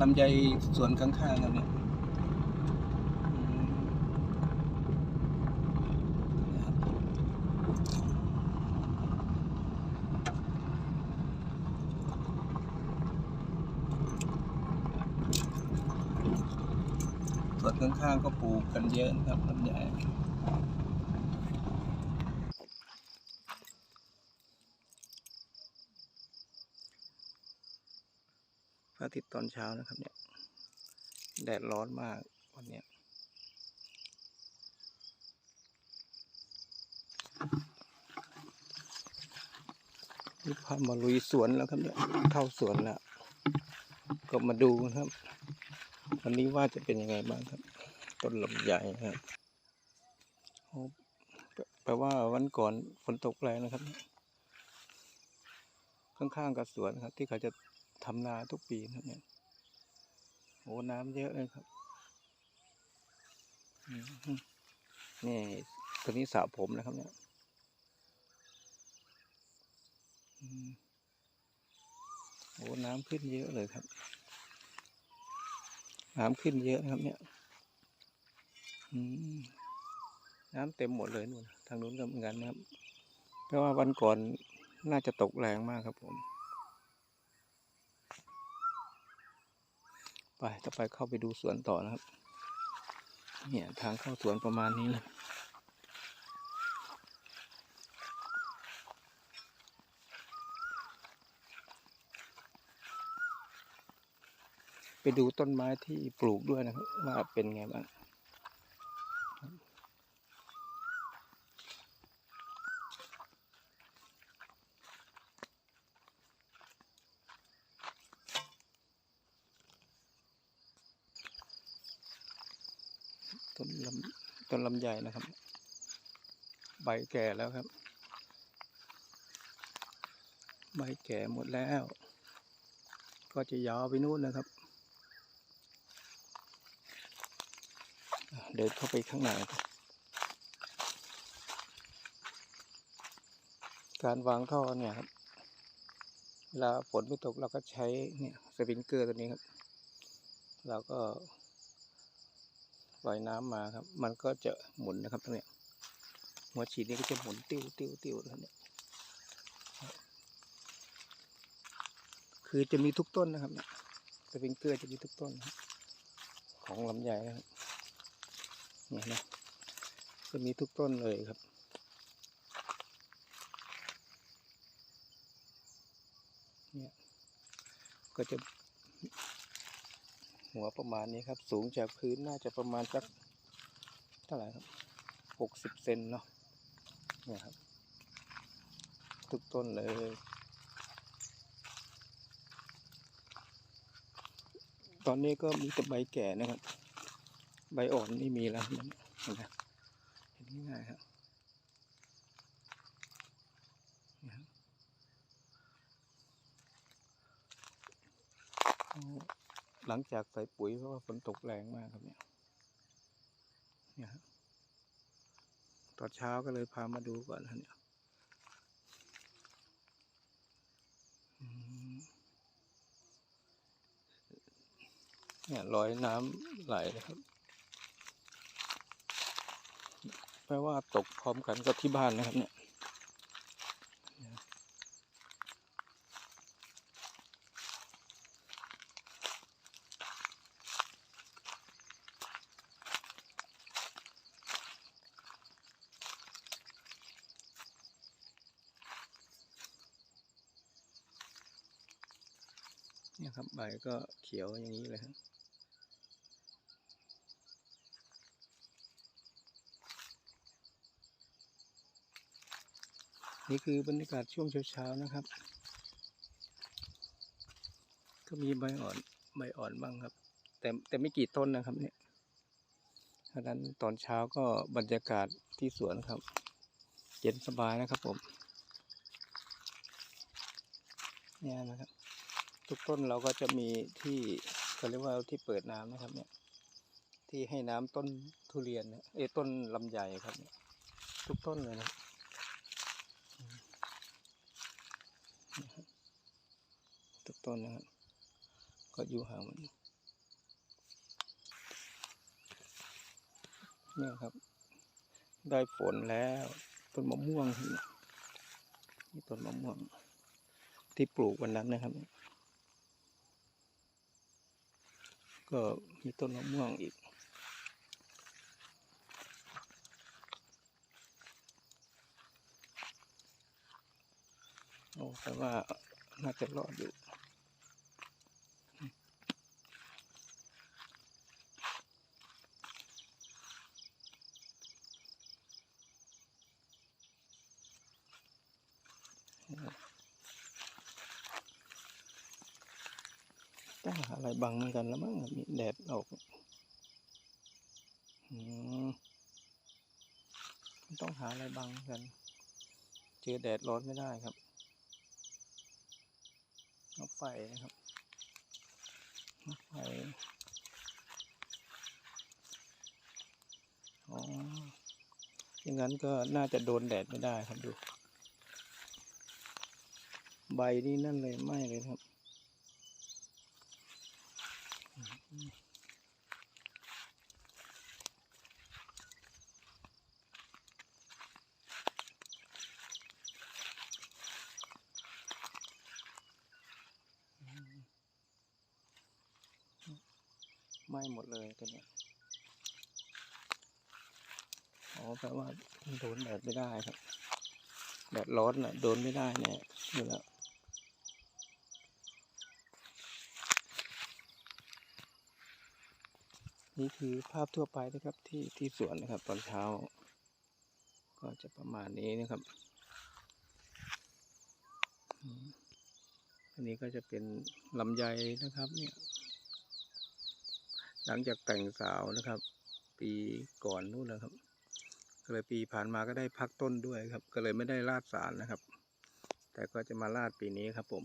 ลำไยสวนข้างๆกันเนี่ยสวนข้างๆก็ปลูกกันเยอะนะครับลำไย พระอาทิตย์ตอนเช้านะครับเนี่ย แดดร้อนมากวันเนี้ยนี่พามาลุยสวนแล้วครับเนี่ยเข้าสวนแล้วก็มาดูนะครับ วันนี้ว่าจะเป็นยังไงบ้างครับ ต้นลำไยครับแปลว่าวันก่อนฝนตกแรงนะครับ ข้างๆกับสวนครับ ที่เขาจะ ทำนาทุกปีนะครับเนี่ยโอ้น้ำเยอะเลยครับ นี่ตัวนี้สระผมนะครับเนี่ยโอ้น้ำขึ้นเยอะเลยครับ น้ำขึ้นเยอะนะครับเนี่ยน้ำเต็มหมดเลยนู่นทางนู้นก็เหมือนกันนะครับแปลว่าวันก่อนน่าจะตกแรงมากครับผม ไปต่อไปเข้าไปดูสวนต่อนะครับ เนี่ยทางเข้าสวนประมาณนี้เลยไปดูต้นไม้ที่ปลูกด้วยนะครับว่าเป็นไงบ้าง ต้นลำต้นลำไยนะครับ ใบแก่แล้วครับ ใบแก่หมดแล้ว ก็จะยาวไปนู่นนะครับ เดินเข้าไปข้างในครับการวางท่อเนี่ยครับ เวลาฝนไม่ตกเราก็ใช้เนี่ยสปริงเกอร์ตัวนี้ครับ เราก็ ล่อยน้ำมาครับ มันก็จะหมุนนะครับตรงนี้หัวฉีดนี่ก็จะหมุนติ้วติ้วติ้วนะเนี่ยคือจะมีทุกต้นนะครับเนี่ยสปริงเกอร์จะมีทุกต้นของลำไยนะครับเนี่ยนะจะมีทุกต้นเลยครับเนี่ยก็จะ หัวประมาณนี้ครับ สูงจากพื้นน่าจะประมาณสักเท่าไหร่ครับหกสิบเซนเนาะเนี่ยครับ ทุกต้นเลย ตอนนี้ก็มีแต่ใบแก่นะครับ ใบอ่อนไม่มีแล้วนะเห็นไหมเห็นง่ายๆครับเนี่ยครับโอ้ หลังจากใส่ปุ๋ยเพราะว่าฝนตกแรงมากครับเนี่ยเนี่ยตอนเช้าก็เลยพามาดูก่อนนะเนี่ยเนี่ยรอยน้ำไหลนะครับแปลว่าตกพร้อมกันกับที่บ้านนะครับเนี่ย นี่ยครับ ใบก็เขียวอย่างนี้เลยครับนี่คือบรรยากาศช่วงเช้าๆนะครับ ก็มีใบอ่อนใบอ่อนบ้างครับ แต่แต่ไม่กี่ต้นนะครับเนี่ยฉะนั้นตอนเช้าก็บรรยากาศที่สวนครับเย็นสบายนะครับผมเนี่ยนะครับ ทุกต้นเราก็จะมีที่เขาเรียกว่าที่เปิดน้ำนะครับ เนี่ย ที่ให้น้ำต้นทุเรียนนะเอต้นลำไยครับทุกต้นเลยนะทุกต้นนะครับก็อยู่ห่างมันนี่ครับ ได้ฝนแล้วต้นมะม่วงนี่ต้นมะม่วงที่ปลูกวันนั้นนะครับ ก็มีต้นมะม่วงอีก โอ้แต่ว่าน่าจะรอดอยู่ องหาอะไรบังเหมือนกันแล้วมั้งมีแดดออกต้องหาอะไรบังกัน เจอแดดร้อนไม่ได้ครับเอาไฟนะครับเอาไฟอ๋ออย่างนั้นก็น่าจะโดนแดดไม่ได้ครับดู ใบนี่นั่นเลยไหมเลยครับ ไหม้หมดเลยตัวเนี้ยอ๋อแปลว่าโดนแดดไม่ได้ครับ แดดร้อนน่ะ โดนไม่ได้แน่นี่แหละ นี่คือภาพทั่วไปนะครับที่ที่สวนนะครับ ตอนเช้า ก็จะประมาณนี้นะครับ อันนี้ก็จะเป็นลำไยนะครับเนี่ยหลังจากแต่งสาวนะครับ ปีก่อนนู่นนะครับก็เลยปีผ่านมาก็ได้พักต้นด้วยครับ ก็เลยไม่ได้ลาดสารนะครับ แต่ก็จะมาลาดปีนี้ครับผม